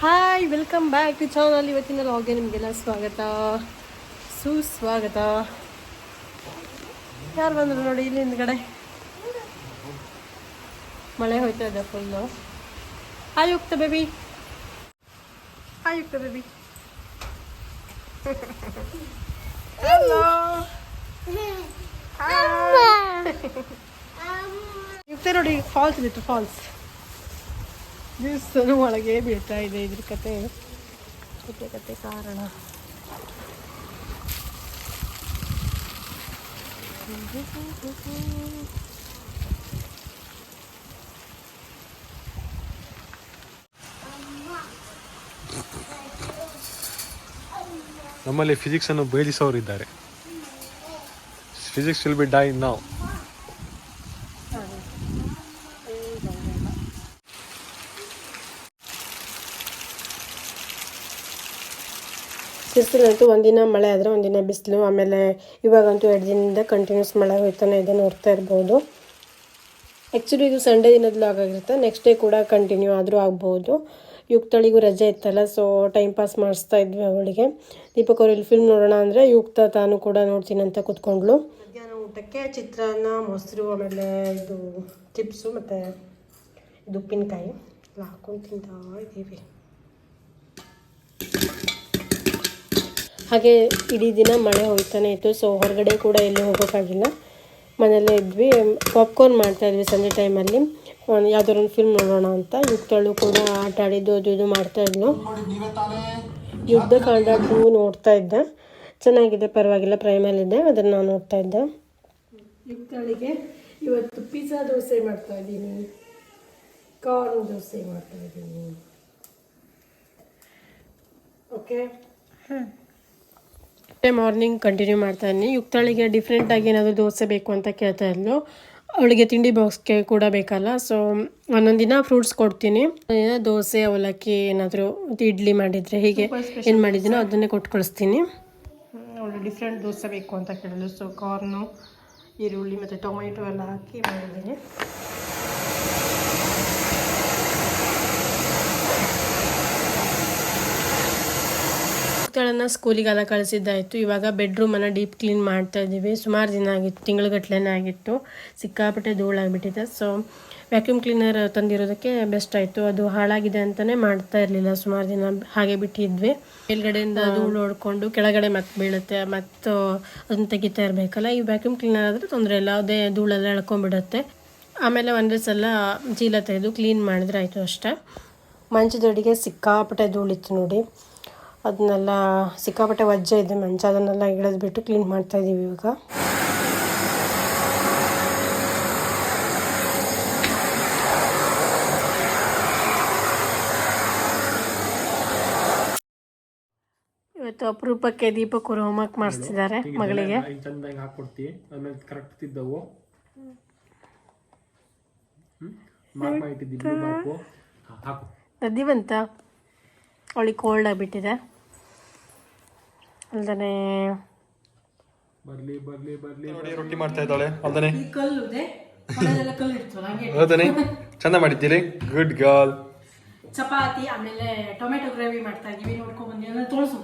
Hi welcome back to channel ಇವತ್ತಿನ ಲಾಗೆ ನಿಮಗೆಲ್ಲ ಸ್ವಾಗತ. ಸುಸ್ವಾಗತ. ಯಾರು ಬಂದರು ನೋಡಿ ಇಲ್ಲಿ ಹಿಂದ್ಗಡೆ? ಮಳೆ ಹೋಯ್ತಾ ಇದೆ ಫುಲ್ಲು ಆಯುಕ್ತ ಬೇಬಿ ಹೋಗ್ತಾ ಬೇಬಿ ಹಲೋ ಯುಕ್ತ ನೋಡಿ ಫಾಲ್ಸ್ ಇತ್ತು ಫಾಲ್ಸ್ ದಿವಸನೂ ಒಳಗೆ ಬೀಳ್ತಾ ಇದೆ ಇದ್ರ ಕತೆ. ಕತೆ ಕತೆ, ಕಾರಣ. ನಮ್ಮಲ್ಲಿ ಫಿಸಿಕ್ಸ್ ಅನ್ನು ಭೇದಿಸೋರು ಇದ್ದಾರೆ ಫಿಸಿಕ್ಸ್ ವಿಲ್ ಬಿ ಡೈ ನಾವು ಶಿರ್ಸಿಲಂತೂ ಒಂದಿನ ಮಳೆ ಆದರೆ ಒಂದಿನ ಬಿಸಿಲು, ಆಮೇಲೆ ಇವಾಗಂತೂ ಎರಡು ದಿನದಿಂದ ಕಂಟಿನ್ಯೂಸ್ ಮಳೆ ಹೋಗ್ತಾನೆ ಇದೆ ನೋಡ್ತಾ ಇರ್ಬೋದು. ಆ್ಯಕ್ಚುಲಿ ಇದು ಸಂಡೇ ದಿನದ ಲಾಗ್ ಆಗಿರುತ್ತೆ. ನೆಕ್ಸ್ಟ್ ಡೇ ಕೂಡ ಕಂಟಿನ್ಯೂ ಆದರೂ ಆಗ್ಬೋದು. ಯುಕ್ತಳಿಗೂ ರಜೆ ಇತ್ತಲ್ಲ ಸೊ ಟೈಮ್ ಪಾಸ್ ಮಾಡಿಸ್ತಾ ಇದ್ವಿ ಅವಳಿಗೆ. ದೀಪಕ್ ಅವ್ರು ಫಿಲ್ಮ್ ನೋಡೋಣ ಅಂದರೆ ಯುಕ್ತ ತಾನು ಕೂಡ ನೋಡ್ತೀನಿ ಅಂತ ಕೂತ್ಕೊಂಡ್ಳು. ಮಧ್ಯಾಹ್ನ ಊಟಕ್ಕೆ ಚಿತ್ರಾನ್ನ, ಮೊಸರು, ಆಮೇಲೆ ಇದು ಚಿಪ್ಸು ಮತ್ತು ಇದು ಉಪ್ಪಿನಕಾಯಿ ಹಾಕೊಂಡು ತಿಂತಾ ಇದ್ದೀವಿ. ಹಾಗೆ ಇಡೀ ದಿನ ಮಳೆ ಹೋಗ್ತಾನೆ ಇತ್ತು. ಸೊ ಹೊರಗಡೆ ಕೂಡ ಎಲ್ಲೂ ಹೋಗೋಕ್ಕಾಗಿಲ್ಲ. ಮನೆಯಲ್ಲೇ ಇದ್ವಿ. ಪಾಪ್ಕಾರ್ನ್ ಮಾಡ್ತಾ ಇದ್ವಿ ಸಂಜೆ ಟೈಮಲ್ಲಿ ಯಾವ್ದಾರು ಯಾವ್ದಾದ್ರು ಒಂದು ಫಿಲ್ಮ್ ನೋಡೋಣ ಅಂತ. ಯುಕ್ತಳು ಕೂಡ ಆಟ ಆಡಿದ್ದು ಅದು ಇದು ಮಾಡ್ತಾ ಇದ್ಲು. ಯುದ್ಧ ಕಾಂಡ ಟೂ ನೋಡ್ತಾ ಇದ್ದೆ. ಚೆನ್ನಾಗಿದೆ ಪರವಾಗಿಲ್ಲ ಪ್ರೈಮಲ್ಲಿದೆ ಅದನ್ನು ನಾನು ನೋಡ್ತಾ ಇದ್ದೆ. ಯುಕ್ತಳಿಗೆ ಇವತ್ತು ಪಿಜ್ಜಾ ದೋಸೆ ಮಾಡ್ತಾ ಇದ್ದೀನಿ. ಕಾರ್ನ್ ದೋಸೆ ಮಾಡ್ತಾ ಇದ್ದೀನಿ. ಓಕೆ ಮಾರ್ನಿಂಗ್ ಕಂಟಿನ್ಯೂ ಮಾಡ್ತಾ ಇದ್ದೀನಿ ಯುಕ್ತಳಿಗೆ ಡಿಫ್ರೆಂಟಾಗಿ ಏನಾದರೂ ದೋಸೆ ಬೇಕು ಅಂತ ಕೇಳ್ತಾ ಇದ್ಲು. ಅವಳಿಗೆ ತಿಂಡಿ ಬಾಕ್ಸ್ಗೆ ಕೂಡ ಬೇಕಲ್ಲ ಸೊ ಒಂದೊಂದು ದಿನ ಫ್ರೂಟ್ಸ್ ಕೊಡ್ತೀನಿ. ದೋಸೆ ಅವಲಕ್ಕಿ ಏನಾದರೂ ಇಡ್ಲಿ ಮಾಡಿದರೆ ಹೀಗೆ ಏನು ಮಾಡಿದ್ದೀನೋ ಅದನ್ನೇ ಕೊಟ್ಟು ಕಳಿಸ್ತೀನಿ ಅವಳು ಡಿಫ್ರೆಂಟ್ ದೋಸೆ ಬೇಕು ಅಂತ ಕೇಳಿದ್ಲು. ಸೊ ಕಾರ್ನು ಈರುಳ್ಳಿ ಮತ್ತು ಟೊಮೆಟೊ ಎಲ್ಲ ಹಾಕಿ ಮಾಡಿದ್ದೀನಿ. ಮಕ್ಕಳನ್ನ ಸ್ಕೂಲಿಗೆಲ್ಲ ಕಳಿಸಿದ್ದಾಯಿತು. ಇವಾಗ ಬೆಡ್ರೂಮನ್ನು ಡೀಪ್ ಕ್ಲೀನ್ ಮಾಡ್ತಾ ಇದ್ದೀವಿ ಸುಮಾರು ದಿನ ಆಗಿತ್ತು ತಿಂಗಳುಗಟ್ಲೆನೇ ಆಗಿತ್ತು. ಸಿಕ್ಕಾಪಟ್ಟೆ ಧೂಳಾಗಿಬಿಟ್ಟಿದೆ ಸೊ ವ್ಯಾಕ್ಯೂಮ್ ಕ್ಲೀನರ್ ತಂದಿರೋದಕ್ಕೆ ಬೆಸ್ಟ್ ಆಯಿತು. ಅದು ಹಾಳಾಗಿದೆ ಅಂತಲೇ ಮಾಡ್ತಾ ಇರಲಿಲ್ಲ ಸುಮಾರು ದಿನ. ಹಾಗೆ ಬಿಟ್ಟಿದ್ವಿ. ಮೇಲ್ಗಡೆಯಿಂದ ಧೂಳು ಹೊಡ್ಕೊಂಡು ಕೆಳಗಡೆ ಮತ್ತೆ ಬೀಳುತ್ತೆ. ಮತ್ತು ಅದನ್ನು ತೆಗಿತಾ ಇರಬೇಕಲ್ಲ. ಈ ವ್ಯಾಕ್ಯೂಮ್ ಕ್ಲೀನರ್ ಆದರೆ ತೊಂದರೆ ಇಲ್ಲ. ಅದೇ ಧೂಳೆಲ್ಲ ಎಳ್ಕೊಂಡ್ಬಿಡುತ್ತೆ. ಆಮೇಲೆ ಒಂದೇ ಸಲ ಚೀಲ ತೆಗೆದು ಕ್ಲೀನ್ ಮಾಡಿದ್ರೆ ಆಯಿತು ಅಷ್ಟೇ. ಮಂಚದಡಿಗೆ ಸಿಕ್ಕಾಪಟ್ಟೆ ಧೂಳಿತ್ತು ನೋಡಿ. ಅದನ್ನೆಲ್ಲ ಸಿಕ್ಕಾಪಟ್ಟೆ ವಜ್ಜ ಇದೆ ಮಂಚ ಅದನ್ನೆಲ್ಲ ಇಳಿದ್ಬಿಟ್ಟು ಕ್ಲೀನ್ ಮಾಡ್ತಾ ಇದ್ದೀವಿ ಇವಾಗ. ಇವತ್ತು ಅಪರೂಪಕ್ಕೆ ದೀಪಕ್ಕರು ಹೋಮ್ವರ್ಕ್ ಮಾಡಿಸ್ತಿದ್ದಾರೆ ಮಗಳಿಗೆ. ನದಿವಂತ ಆಮೇಲೆ ಕರೆಕ್ಟ್ ತಿದ್ದವು. ಮಾರ್ಕ್ ಹಾಕು. ಅವಳಿಗೆ ಕೋಲ್ಡ್ ಆಗಿಬಿಟ್ಟಿದೆ ಅಲ್ದನೆ ಬರ್ಲಿ ಬರ್ಲಿ ಬರ್ಲಿ ನೋಡಿ ರೊಟ್ಟಿ ಮಾಡ್ತಾ ಇದ್ದಾಳೆ. ಅಲ್ದನೆ. ಕಲ್ಲು ಇದೆ. ಕಲ್ಲು ಇರ್ತಲ್ಲ ಹಂಗೆ ಹೌದನೆ ಚಂದ ಮಾಡಿದ್ದೀರಿ. ಗುಡ್ ಗರ್ಲ್ ಚಪಾತಿ ಆಮೇಲೆ ಟೊಮೆಟೊ ಗ್ರೇವಿ ಮಾಡ್ತಾ ಇದೀವಿ ನೋಡ್ಕೊಂಡ್ ಬಂದಿ ಅಂದ್ರೆ ತೋಳ್ಸು.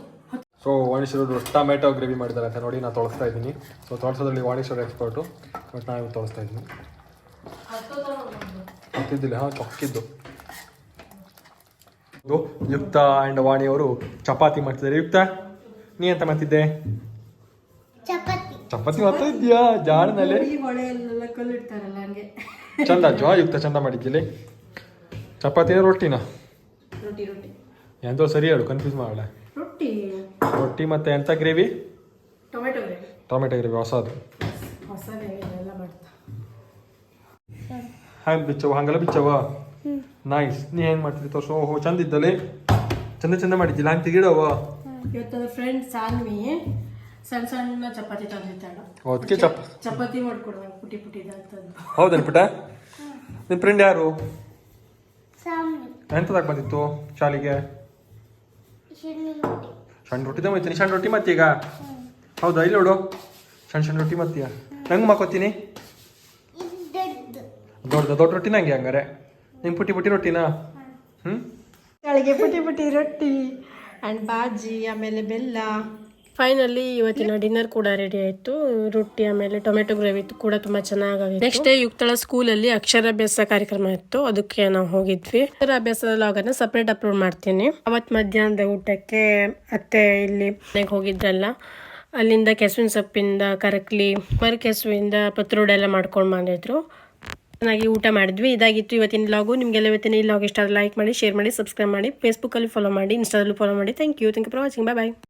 ಸೊ ವಾಣೇಶ್ವರರು ಟೊಮೆಟೊ ಗ್ರೇವಿ ಮಾಡಿದ್ದಾರೆ ಅಂತ ನೋಡಿ ನಾನು ತೊಳಸ್ತಾ ಇದ್ದೀನಿ. ಸೊ ತೊಳಸೋದ್ರಲ್ಲಿ ವಾಣಿಶ್ವರ ಎಕ್ಸ್ಪರ್ಟು ಬಟ್ ನಾನು ತೊಳಸ್ತಾ ಇದ್ದೀನಿ. ಹತ್ತಿದ್ದಿಲ್ಲ ಹಾಂ ಚೊಕ್ಕಿದ್ದು ಯುಕ್ತ ಆ್ಯಂಡ್ ವಾಣಿ ಅವರು ಚಪಾತಿ ಮಾಡ್ತಿದ್ದಾರೆ. ಯುಕ್ತ ನೀ ಎಂತ ಮಾಡ್ತಿದ್ದೆ? ಚಪಾತಿ. ಮಾಡ್ತಾ ಇದೆಯಾ ಜಾಡಿನಲ್ಲಿ ಹಂಗೆ. ಚಂದ ಜೋ ಯುಕ್ತ ಚಂದ ಮಾಡಿದ್ದಿಲ್ಲಿ ಚಪಾತಿನ ರೊಟ್ಟಿನ? ರೊಟ್ಟಿ ರೊಟ್ಟಿ. ಎಂತೋ ಸರಿ ಹೇಳು ಕನ್ಫ್ಯೂಸ್ ಮಾಡಲ್ಲ ರೊಟ್ಟಿ. ರೊಟ್ಟಿ ಮತ್ತೆ ಎಂತ gravy? Tomato gravy. Tomato gravy ಹೊಸದು. ಹೊಸ ಎಲ್ಲ ಮಾಡ್ತಾ. ಹ್ಯಾಂಗ ಬಿಚ್ಚವ ಹಂಗೆಲ್ಲ ಬಿಚ್ಚವ ನೈಸ್ ನೀ ಹೆಂಗ್ ಮಾಡ್ತಿದ್ದೆ ತೋರ್ಸು? ಓಹೋ ಚಂದ ಇದ್ದಲ್ಲಿ ಚಂದ ಚಂದ ಮಾಡಿದ್ದಿಲ್ಲ ಹಂಗೆ ತೆಗಿಡವ? ಇವತ್ತು ಫ್ರೆಂಡ್ ಸಾನ್ವಿ ಸಣ್ಣ ಸಣ್ಣ ಚಪಾತಿ ತಂದಿದ್ದಾಳು ಅದಕ್ಕೆ ಚಪ ಚಪಾತಿ ಮಾಡ್ಕೊಡುವ ಪುಟಿ ಪುಟಿ ಅಂತಂದು ಹೌದೇನು ಪುಟ ನಿಮ್ಮ ಫ್ರೆಂಡ್ ಯಾರು? ಎಂತದಾಗ ಬಂದಿತ್ತು ಶಾಲೆಗೆ? ಸಣ್ಣ ರೊಟ್ಟಿ. ತಗೊಂತೀನಿ ಸಣ್ಣ ರೊಟ್ಟಿ ಮತ್ತೀಗ? ಹೌದಾ ಇಲ್ಲಿ ನೋಡು. ಸಣ್ಣ ಸಣ್ಣ ರೊಟ್ಟಿ ಮತ್ತೀಯ? ನಂಗೆ ಮಾಕೋತೀನಿ ದೊಡ್ಡ ದೊಡ್ಡ ರೊಟ್ಟಿ ನಂಗೆ ಹಂಗಾರೆ. ನಿಂಗೆ ಪುಟ್ಟಿ ಪುಟಿ ರೊಟ್ಟಿನಾ? ಹ್ಞೂ ಕೆಳಗೆ ಪುಟಿ ಪುಟಿ ರೊಟ್ಟಿ ಆ್ಯಂಡ್ ಬಾಜಿ ಆಮೇಲೆ ಬೆಲ್ಲ. ಫೈನಲಿ ಇವತ್ತಿನ ಡಿನ್ನರ್ ಕೂಡ ರೆಡಿ ಆಯಿತು. ರೊಟ್ಟಿ ಆಮೇಲೆ ಟೊಮೆಟೊ ಗ್ರೇವಿ ಕೂಡ ತುಂಬ ಚೆನ್ನಾಗಿ ನೆಕ್ಸ್ಟ್ ಡೇ ಯುಕ್ತಳ ಸ್ಕೂಲಲ್ಲಿ ಅಕ್ಷರಾಭ್ಯಾಸ ಕಾರ್ಯಕ್ರಮ ಇತ್ತು. ಅದಕ್ಕೆ ನಾವು ಹೋಗಿದ್ವಿ. ಅಕ್ಷರಾಭ್ಯಾಸದ ಲಾಗನ್ನ ಸಪ್ರೇಟ್ ಅಪ್ಲೋಡ್ ಮಾಡ್ತೀನಿ. ಅವತ್ತು ಮಧ್ಯಾಹ್ನದ ಊಟಕ್ಕೆ ಅತ್ತೆ ಇಲ್ಲಿ ಮನೆಗೆ ಹೋಗಿದ್ರಲ್ಲ. ಅಲ್ಲಿಂದ ಕೆಸುವಿನ ಸೊಪ್ಪಿಂದ ಕರಕ್ಲಿ ಮರು ಕೆಸುವಿಂದ ಪತ್ರೊಡೆ ಎಲ್ಲ ಮಾಡ್ಕೊಂಡು ಬಂದಿದ್ರು. ಚೆನ್ನಾಗಿ ಊಟ ಮಾಡಿದ್ವಿ. ಇದಾಗಿತ್ತು ಇವತ್ತಿನ ಲಾಗು ನಿಮಗೆಲ್ಲ ಇವತ್ತಿನ ಈ ಲಾಗ್ ಇಷ್ಟ ಲೈಕ್ ಮಾಡಿ ಶೇರ್ ಮಾಡಿ ಸಬ್ಸ್ಕ್ರೈಬ್ ಮಾಡಿ. ಫೇಸ್ಬುಕ್ಕಲ್ಲಿ ಫಾಲೋ ಮಾಡಿ ಇನ್ಸ್ಟಾದಲ್ಲೂ ಫಾಲೋ ಮಾಡಿ. Thank you thank you for watching bye bye